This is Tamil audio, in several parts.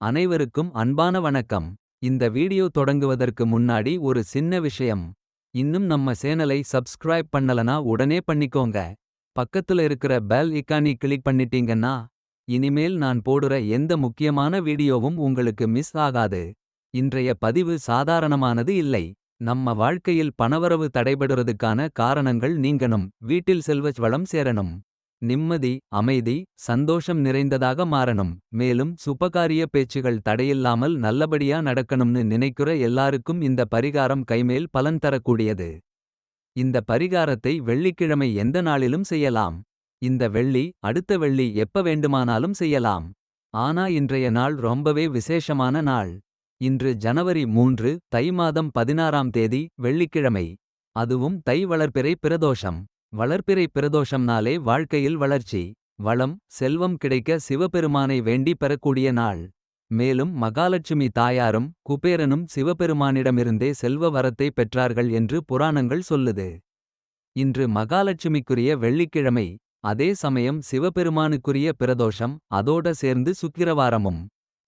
அனைவருக்கும் அன்பான வணக்கம். இந்த வீடியோ தொடங்குவதற்கு முன்னாடி ஒரு சின்ன விஷயம். இன்னும் நம்ம சேனலை சப்ஸ்கிரைப் பண்ணலனா உடனே பண்ணிக்கோங்க. பக்கத்துல இருக்கிற பெல் இக்கானி கிளிக் பண்ணிட்டீங்கன்னா இனிமேல் நான் போடுற எந்த முக்கியமான வீடியோவும் உங்களுக்கு மிஸ் ஆகாது. இன்றைய பதிவு சாதாரணமானது இல்லை. நம்ம வாழ்க்கையில் பணவரவு தடைபடுறதுக்கான காரணங்கள் நீங்கணும். வீட்டில் செல்வச் வளம் சேரணும். நிம்மதி அமைதி சந்தோஷம் நிறைந்ததாக மாறணும். மேலும் சுபகாரிய பேச்சுகள் தடையில்லாமல் நல்லபடியா நடக்கணும்னு நினைக்கிற எல்லாருக்கும் இந்த பரிகாரம் கைமேல் பலன் தரக்கூடியது. இந்த பரிகாரத்தை வெள்ளிக்கிழமை எந்த நாளிலும் செய்யலாம். இந்த வெள்ளி அடுத்த வெள்ளி எப்ப வேண்டுமானாலும் செய்யலாம். ஆனா இன்றைய நாள் ரொம்பவே விசேஷமான நாள். இன்று ஜனவரி மூன்று தை மாதம் பதினாறாம் தேதி வெள்ளிக்கிழமை. அதுவும் தை வளர்ப்பிறை பிரதோஷம். வளர்ப்பிறை பிரதோஷம்னாலே வாழ்க்கையில் வளர்ச்சி வளம் செல்வம் கிடைக்க சிவபெருமானை வேண்டி பெறக்கூடிய நாள். மேலும் மகாலட்சுமி தாயாரும் குபேரனும் சிவபெருமானிடமிருந்தே செல்வ வரத்தை பெற்றார்கள் என்று புராணங்கள் சொல்லுது. இன்று மகாலட்சுமிக்குரிய வெள்ளிக்கிழமை அதே சமயம் சிவபெருமானுக்குரிய பிரதோஷம் அதோட சேர்ந்து சுக்கிரவாரமும்.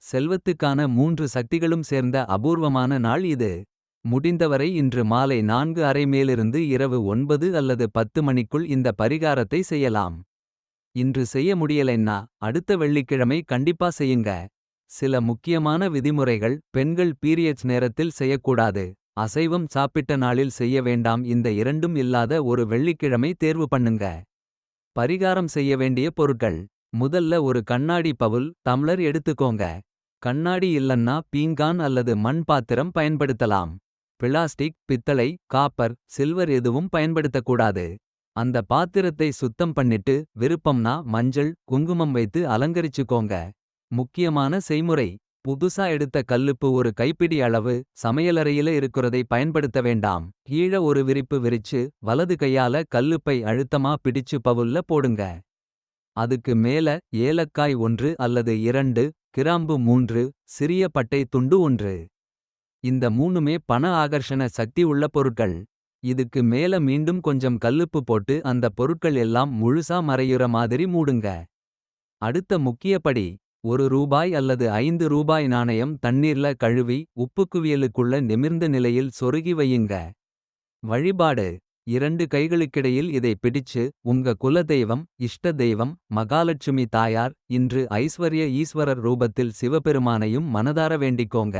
செல்வத்துக்கான மூன்று சக்திகளும் சேர்ந்த அபூர்வமான நாள் இது. முடிந்தவரை இன்று மாலை நான்கு அரை மேலிருந்து இரவு ஒன்பது அல்லது பத்து மணிக்குள் இந்த பரிகாரத்தை செய்யலாம். இன்று செய்ய முடியலைன்னா அடுத்த வெள்ளிக்கிழமை கண்டிப்பா செய்யுங்க. சில முக்கியமான விதிமுறைகள் பெண்கள் பீரியட்ஸ் நேரத்தில் செய்யக்கூடாது. அசைவம் சாப்பிட்ட நாளில் செய்ய வேண்டாம். இந்த இரண்டும் இல்லாத ஒரு வெள்ளிக்கிழமை தேர்வு பண்ணுங்க. பரிகாரம் செய்ய வேண்டிய பொருட்கள். முதல்ல ஒரு கண்ணாடி பவுல் டம்ளர் எடுத்துக்கோங்க. கண்ணாடி இல்லன்னா பீங்கான் அல்லது மண் பாத்திரம் பயன்படுத்தலாம். பிளாஸ்டிக் பித்தளை காப்பர் சில்வர் எதுவும் பயன்படுத்தக்கூடாது. அந்த பாத்திரத்தை சுத்தம் பண்ணிட்டு விருப்பம்னா மஞ்சள் குங்குமம் வைத்து அலங்கரிச்சுக்கோங்க. முக்கியமான செய்முறை புதுசா எடுத்த கல்லுப்பு ஒரு கைப்பிடி அளவு சமையலறையில இருக்கிறதை பயன்படுத்த வேண்டாம். கீழ ஒரு விரிப்பு விரிச்சு வலது கையால கல்லுப்பை அழுத்தமா பிடிச்சு பவுல்ல போடுங்க. அதுக்கு மேல ஏலக்காய் ஒன்று அல்லது இரண்டு கிராம்பு மூன்று சிறிய பட்டை துண்டு ஒன்று. இந்த மூணுமே பண ஆகர்ஷண சக்தி உள்ள பொருட்கள். இதுக்கு மேல மீண்டும் கொஞ்சம் கல்லுப்பு போட்டு அந்த பொருட்கள் எல்லாம் முழுசா மறையுற மாதிரி மூடுங்க. அடுத்த முக்கியப்படி ஒரு ரூபாய் அல்லது ஐந்து ரூபாய் நாணயம் தண்ணீர்ல கழுவி உப்புக்குவியலுக்குள்ள நிமிர்ந்த நிலையில் சொருகி வையுங்க. வழிபாடு இரண்டு கைகளுக்கிடையில் இதை பிடிச்சு உங்க குலதெய்வம் இஷ்ட தெய்வம் மகாலட்சுமி தாயார் இன்று ஐஸ்வர்ய ஈஸ்வரர் ரூபத்தில் சிவபெருமானையும் மனதார வேண்டிக்கோங்க.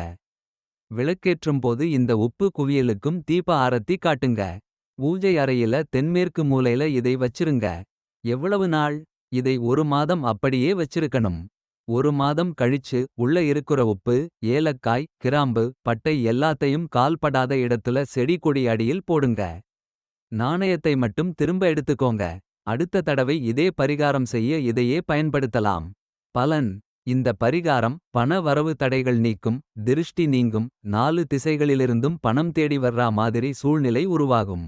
விளக்கேற்றும் போது இந்த உப்பு குவியலுக்கும் தீப ஆரத்தி காட்டுங்க. பூஜை அறையில தென்மேற்கு மூலையில இதை வச்சிருங்க. எவ்வளவு நாள்? இதை ஒரு மாதம் அப்படியே வச்சிருக்கணும். ஒரு மாதம் கழிச்சு உள்ள இருக்கிற உப்பு ஏலக்காய் கிராம்பு பட்டை எல்லாத்தையும் கால்படாத இடத்துல செடி கொடி அடியில் போடுங்க. நாணயத்தை மட்டும் திரும்ப எடுத்துக்கோங்க. அடுத்த தடவை இதே பரிகாரம் செய்ய இதையே பயன்படுத்தலாம். பலன். இந்த பரிகாரம் பண வரவு தடைகள் நீக்கும் திருஷ்டி நீங்கும் நாலு திசைகளிலிருந்தும் பணம் தேடி வர்றா மாதிரி சூழ்நிலை உருவாகும்.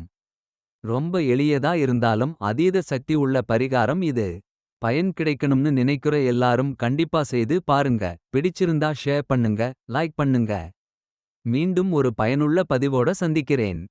ரொம்ப எளியதா இருந்தாலும் அதீத சக்தி உள்ள பரிகாரம் இது. பயன் கிடைக்கணும்னு நினைக்கிற எல்லாரும் கண்டிப்பா செய்து பாருங்க. பிடிச்சிருந்தா ஷேர் பண்ணுங்க லைக் பண்ணுங்க. மீண்டும் ஒரு பயனுள்ள பதிவோட சந்திக்கிறேன்.